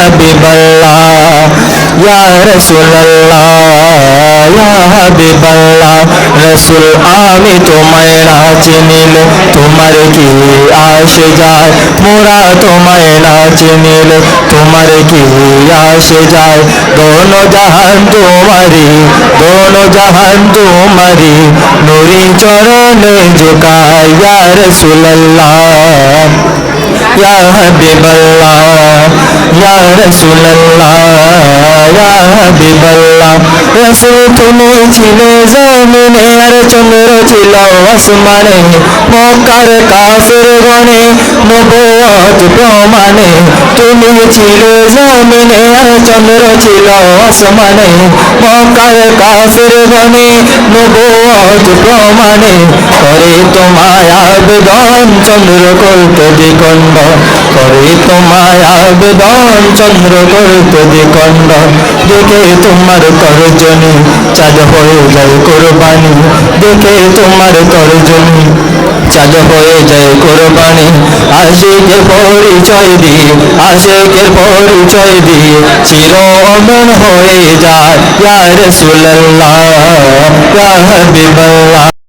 হাবিবাল্লাহ ইয়া রাসূলুল্লাহ ইয়া হাবিবাল্লাহ রাসূল আমি তোমায় না চিনিলে তোমার কি আসে যায় মোরা তোমায় না চিনিলে তোমার কি আসে যায় দোনো জাহান তোমারি দোনো জাহান তোমারি নুরি চরণে ঝুকায় ইয়া রাসূলুল্লাহ ইয়া হাবিবাল্লাহ ইয়া রাসূলুল্লাহ ইয়া হাবিবাল্লাহ রাসূল তুমি ছিলে, জমিনে আর চন্দ্র ছিল আসমানে। মক্কার কাফের গণে নবুয়ত প্রমাণে। তুমি ছিলে, জমিনে আর চন্দ্র ছিল আসমানে। মক্কার কাফের গণে নবুয়ত প্রমাণে। করে তোমায় আবেদন চন্দ্র করতে দ্বিকণ্ড করে তোমায় আবেদন চন্দ্র করতে দ্বিকণ্ড দেখে তোমার তর্জনী চাঁদ হয়ে যায় কোরবানি। দেখে তোমার তর্জনী চাঁদ হয়ে যায় কোরবানি। আশিকের পরিচয় দিয়ে আশিকের পরিচয় দিয়ে চির অমন হয়ে যায়, ইয়া রাসূলুল্লাহ, ইয়া হাবিবাল্লাহ।